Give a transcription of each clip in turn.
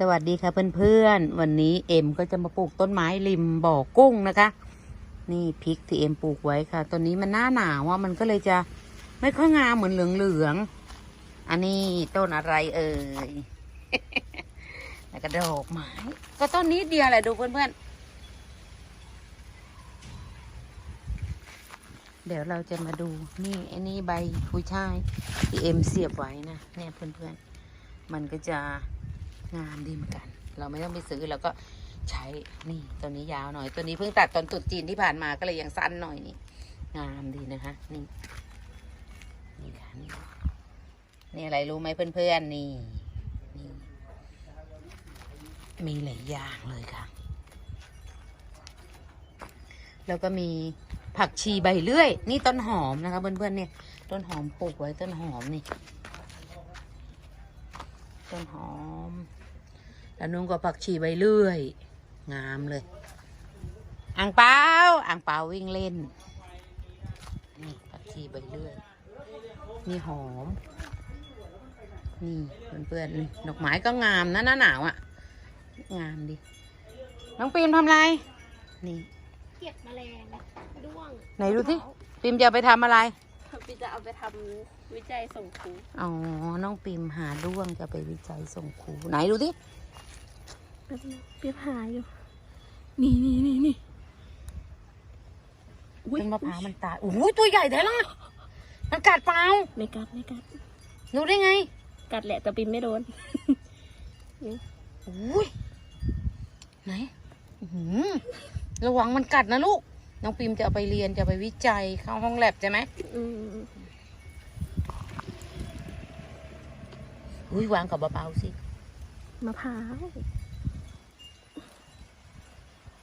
สวัสดีค่ะเพื่อนๆ วันนี้เอ็มก็จะมาปลูกต้นไม้ริมบ่อกุ้งนะคะ นี่พริกที่เอ็มปลูกไว้ค่ะตอนนี้มันหน้าหนาวว่ามันก็เลยจะไม่ค่อยงามเหมือนเหลืองๆอันนี้ต้นอะไรเอ่ยแล้วก็ดอกไม้ก็ต้นนี้เดียวแหละดูเพื่อนๆ เดี๋ยวเราจะมาดูนี่ไอ้นี่ใบผู้ชายที่เอ็มเสียบไว้นะเนี่ยเพื่อนๆ มันก็จะ งามดีเหมือนกัน เราไม่ต้องไปซื้อเราก็ใช้นี่ตัวนี้ยาวหน่อย ตัวนี้เพิ่งตัดตอนตุดจีนที่ผ่านมาก็เลยยังสั้นหน่อยนี่ งามดีนะคะ นี่นี่ค่ะนี่นี่อะไรรู้ไหมเพื่อนๆนี่นี่ มีหลายอย่างเลยค่ะ แล้วก็มีผักชีใบเลื่อย นี่ต้นหอมนะคะเพื่อนๆเนี่ย ต้นหอมปลูกไว้ต้นหอมนี่ ต้นหอม แล้วนุ่งก็ผักชีใบเลื่อย งามเลย อ่างเปาอ่างเปาวิ่งเล่น นี่ผักชีใบเลื่อย นี่หอม นี่เพื่อนๆนี่ดอกไม้ก็งามนะหน้าหนาวอะ่ะ งามดิ น้องปีมทำอะไร นี่เก็บแมลงด้วง ไหนดูที่ปีมจะเอาไปทำอะไรพี่จะเอาไปทำวิจัยส่งครู อ๋อ น้องปีมหาด้วงจะไปวิจัยส่งครู ไหนดูที่ แป๊บนึงพี่หาอยู่ นี่นี่นี่นี่อุ๊ยต้นมะพร้าวมันตายโอ้โหตัวใหญ่แท้ละมันกัดเปล่าไม่กัดไม่กัด รู้ได้ไง กัดแหละแต่ปินไม่โดนโอ้ยไหนอื้อหือระวังมันกัดนะลูก น้องปิมจะเอาไปเรียนจะเอาไปวิจัยเข้าห้องแลบใช่ไหมอืมอุ้ยวางกับเบาๆสิมะพร้าว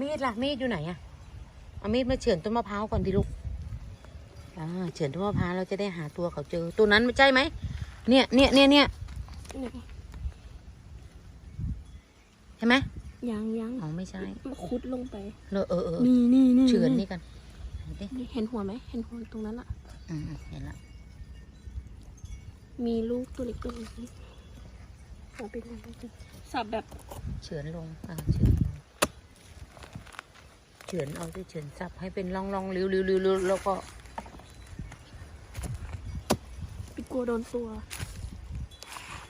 มีดล่ะ มีดอยู่ไหนอะเอามีดมาเฉือนต้นมะพร้าวก่อนดิลูกอ่าเฉือนต้นมะพร้าวเราจะได้หาตัวเขาเจอ ตัวนั้นไม่ใช่ไหม เนี่ยเนี่ยเนี่ยเนี่ยนี่ใช่ไหมยังยังอ๋อไม่ใช่มาคุดลงไปเออเออเออนี่นี่นี่เฉือนนี่กันไหนดินี่เห็นหัวไหมเห็นหัวตรงนั้นอะอืมเห็นละมีลูกตัวเล็กตัวเล็กเอาไปลงไปเถอะสับแบบเฉือนลงอ่าเฉือนลงเฉือนเอาด้วยเฉือนสับให้เป็นร่องร่องริ้วริ้วริ้วริ้วแล้วก็ปิดกลัวโดนตัว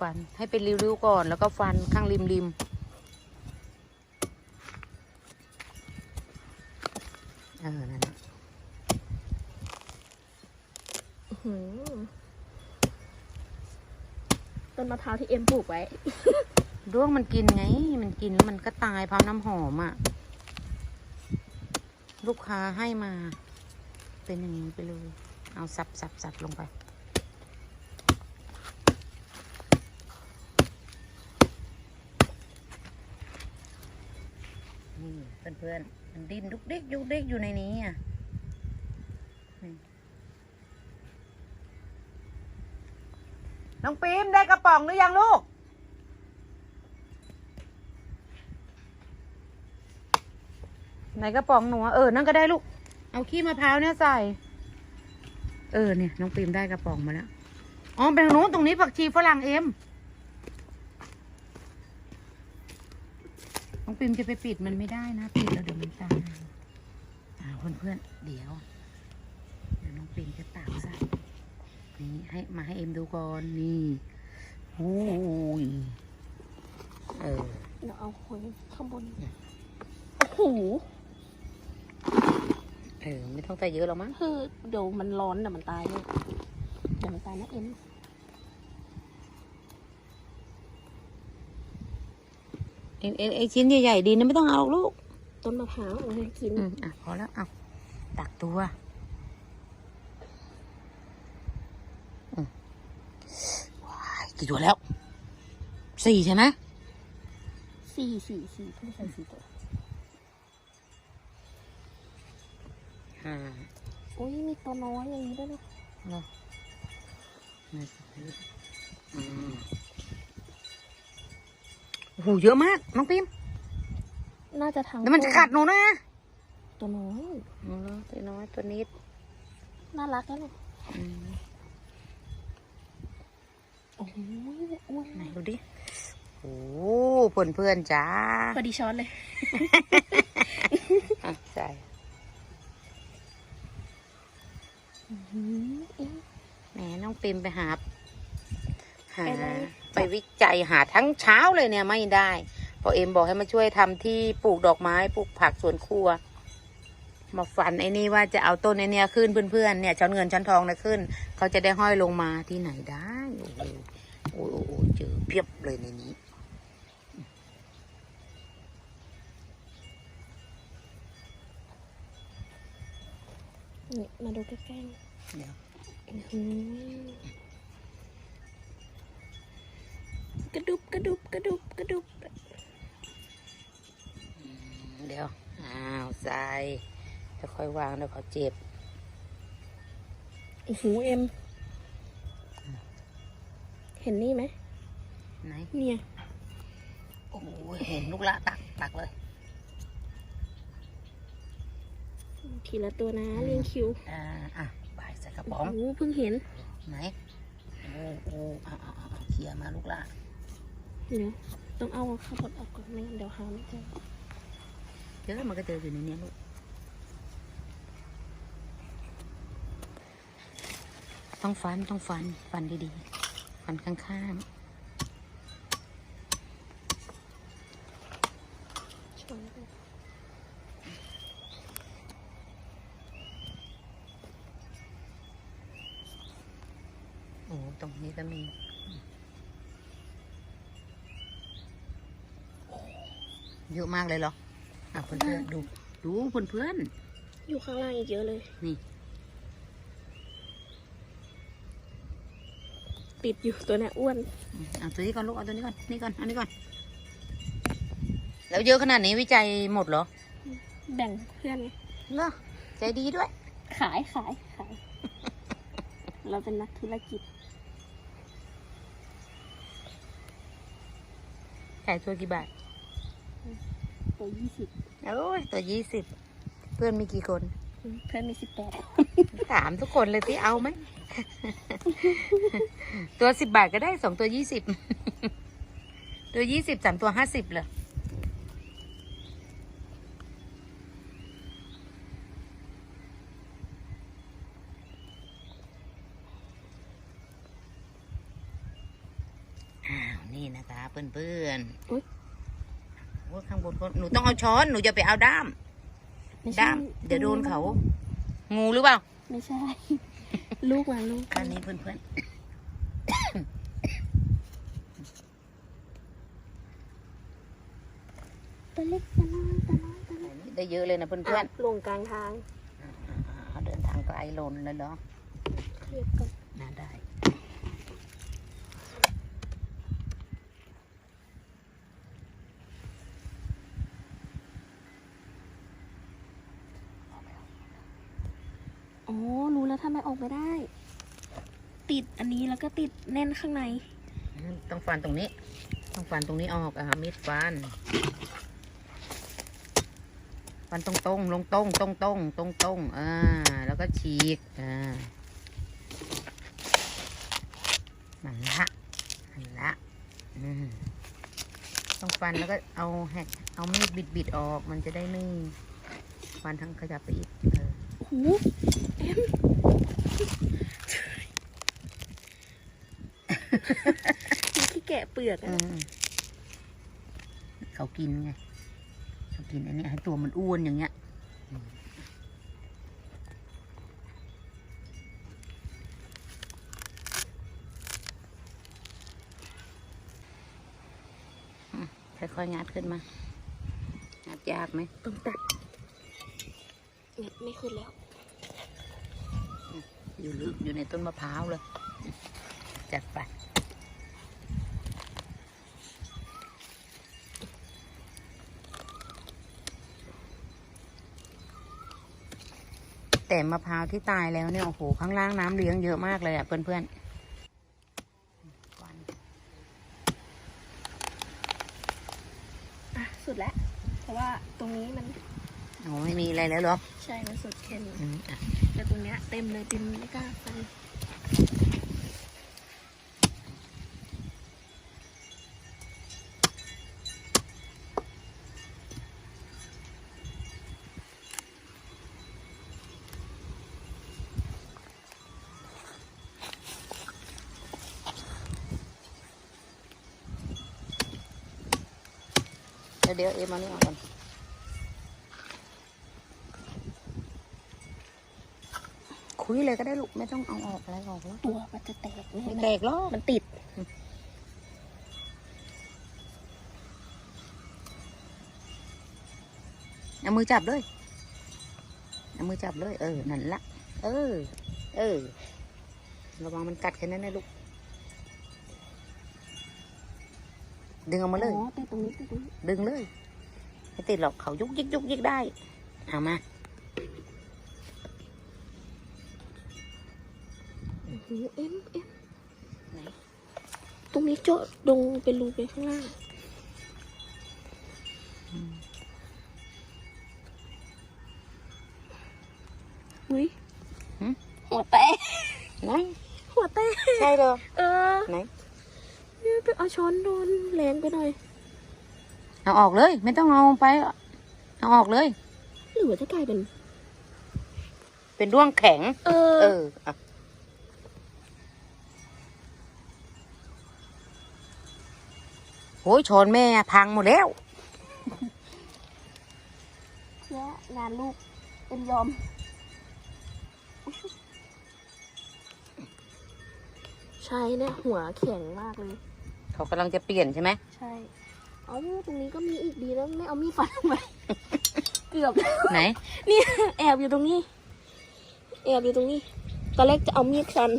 ฟันให้เป็นริ้วๆก่อน แล้วก็ฟันข้างริมริมเออนั่นน่ะอื้อหือต้นมะพร้าวที่เอ็มปลูกไว้ ด้วงมันกินไง มันกินแล้วมันก็ตายพร้อมน้ำหอมอะ ลูกค้าให้มา เป็นอย่างนี้ไปเลย เอาสับสับสับลงไป นี่เพื่อนๆมันดิ้นดุกดิกยุกดิกอยู่ในนี้อะนี่น้องปีมได้กระป๋องหรือยังลูก ไหนกระป๋องหนูอะเออนั่นก็ได้ลูก เอาขี้มะพร้าวเนี่ยใส่ เออเนี่ยน้องปีมได้กระป๋องมาแล้วอ๋อเป็นทางโน้นตรงนี้ผักชีฝรั่งเอ็มน้องปิมจะไปปิดมันไม่ได้นะ ปิดแล้วเดี๋ยวมันตายอ่าเพื่อนๆเดี๋ยวเดี๋ยวน้องปิมจะตากใส่นี่ให้มาให้เอ็มดูก่อนนี่โอ้ยเออ เราเอาหอยข้างบน โอ้โห เออไม่ต้องใส่เยอะหรอกมั้งคือเดี๋ยวมันร้อนแต่มันตายเลยเดี๋ยวมันตายนะเอ็มเอ็งเอ็งเอ็งชิ้นใหญ่ๆดีนะไม่ต้องเอาหรอกลูก ต้นมะพร้าวเอาให้กิน อืมอะพอแล้วเอาตักตัวอืมว้ายกี่ตัวแล้ว สี่ใช่ไหมสี่สี่สี่เพิ่งใส่สี่ตัว อ่าโอ้ยมีตัวน้อยอย่างนี้ด้วยนะเนาะนี่อืมโอ้โหเยอะมาก น้องพิมพ์น่าจะทางแล้วมันจะกัดหนูนะตัวน้อยอ๋อตัวน้อยตัวนิด น่ารักนะลูกอืมโอ้ยอ้วนไหนดูดิ โอ้เพื่อนเพื่อนๆจ้า พอดีช้อนเลยอะใช่ แหมน้องปิมไปหาหาไปไหนไปวิจัยหาทั้งเช้าเลยเนี่ยไม่ได้เพอเอ็มบอกให้มาช่วยทำที่ปลูกดอกไม้ปลูกผักสวนครัว มาฝันไอ้นี่ว่าจะเอาต้นไอ้เนี่ยขึ้นเพื่อนๆเนี่ยช้อนเงินช้อนทองนะขึ้น เขาจะได้ห้อยลงมาที่ไหนได้ โอ้โหโอ้โหโอ้โหเจอเพียบเลยในนี้ นี่มาดูใกล้เดี๋ยวๆอื้อหือกระดุบกระดุบกระดุบกระดุบเดี๋ยว อ้าวใส่แล้วค่อยวางแล้วเขาเจ็บโอ้โหเอ็ม เห็นนี่ไหมไหน เนี่ย โอ้โหเห็นลูกละตักตักเลย ทีละตัวนะเรียงคิวอ่าอะไปใส่กระโอ้ป๋องโหเพิ่งเห็น ไหนโอ้โอ้อ่าอ่าอ่าเคลียร์มาลูกละเดี๋ยวต้องเอาข้าวบดออกก่อนไม่งั้นเดี๋ยวหาไม่เจอเจอมันก็เจออยู่ในเนี้ยลูกต้องฟันต้องฟันฟันดีๆฟันข้างช้อนไป ๆ โอ้ ตรงนี้ก็มี เยอะมากเลยเหรอ อะเพื่อนๆดู ดูเพื่อนอยู่ข้างล่างอีกเยอะเลย ๆนี่ ติดอยู่ตัวเนี้ยอ้วน เอาตัวนี้ก่อนลูกเอาตัวนี้ก่อนนี่ก่อน อันนี้ก่อน แล้วเยอะขนาดนี้วิจัยหมดเหรอแบ่งเพื่อนไงเหรอใจดีด้วย ขายขายขาย เราเป็นนักธุรกิจ ขายตัวกี่บาท ตัวยี่สิบโอ้ยตัวยี่สิบเพื่อนมีกี่คน เพื่อนมีสิบแปดถามทุกคนเลยที่เอาไหม ตัวสิบบาทก็ได้สองตัวยี่สิบตัวยี่สิบสามตัวห้าสิบเลยอ้าวนี่นะคะเพื่อนๆ อุ๊ยโอ้ยข้างบนก็หนูต้องเอาช้อนหนูจะไปเอาด้าม ไม่ใช่ด้าม เดี๋ยวโดนเขา งูหรือเปล่าไม่ใช่ ลูกมาลูกอันนี้เพื่อนตัวเล็กตัวน้อยตัวน้อยตัวน้อยๆได้เยอะเลยนะเพื่อนลงกลางทางๆเขาเดินทางไกลโลนเลยเหรอเทียบกันน่าได้ อ๋อ รู้แล้ว ทำไมออกไม่ได้ ติดอันนี้แล้วก็ติดแน่นข้างในอืมต้องฟันตรงนี้ ต้องฟันตรงนี้ออกอะมิดฟัน ฟันตรงตรงๆลงตรงตรงตรงตรงตรงๆอ่า แล้วก็ฉีก อ่ามันละมันละอืมต้องฟันแล้วก็เอาแหกเอามีดบิดบิดๆออกมันจะได้ไม่ฟันทั้งขยับไปอีกเออโอ้โหเอ็ม ที่แกะเปลือกเออะอเขากินไงเขากินอันเนี้ยให้ตัวมันอ้วนอย่างเงี้ยอืมอืมค่อยๆงัดขึ้นมา งัดยากไหมต้องตัดงัดไม่ขึ้นแล้ว อยู่ลึกอยู่ในต้นมะพร้าวเลย จัดไปแต่มะพร้าวที่ตายแล้วเนี่ยโอ้โหข้างล่างน้ำเลี้ยงเยอะมากเลยอะเพื่อนๆวันอะสุดแล้ว เพราะว่าตรงนี้มันโอ้ไม่มีอะไรแล้วเหรอ ใช่ มันสุดแค่นี้อืมอะแต่ตรงเนี้ยเต็มเลยปิมไม่กล้าฟัน เดี๋ยวเดี๋ยวเอ็มเอานี่ออกก่อนคุยเลยก็ได้ลูกไม่ต้องเอาออกอะไรออกแล้วตัวมันจะแตกไม่แตกหรอกมันติด เอามือจับเลยเอามือจับเลยเออ นั่นละ เออ เออ ระวังมันกัดแค่นั้นนะลูก ดึงออกมาเลย อ๋อติดตรงนี้ติดตรงนี้ดึงเลย ไม่ติดหรอกเขายุกยิกยุกยิกได้ เอามาโอ้โหเอ็มเอ็มไหน ตรงนี้เจาะดงเป็นรูไปข้างล่าง ช้อนโดนแรงไปหน่อย เอาออกเลย ไม่ต้องเอาไป เอาออกเลย หรือว่าจะกลายเป็น เป็นด้วงแข็ง เออ เอออะโอ้ยชนแม่พังหมดแล้วเนี่ยงานลูกเป็นยอม ใช่เนี่ยหัวแข็งมากเลย เขากำลังจะเปลี่ยนใช่ไหมใช่ เอาตรงนี้ก็มีอีกดีแล้วไม่เอามีดฟันทำไมเกือบแล้วไหน เนี่ยแอบอยู่ตรงนี้ แอบอยู่ตรงนี้ ตอนแรกจะเอามีดฟัน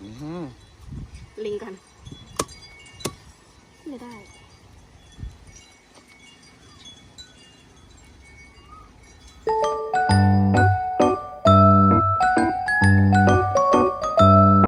อืมลิงกันไม่ได้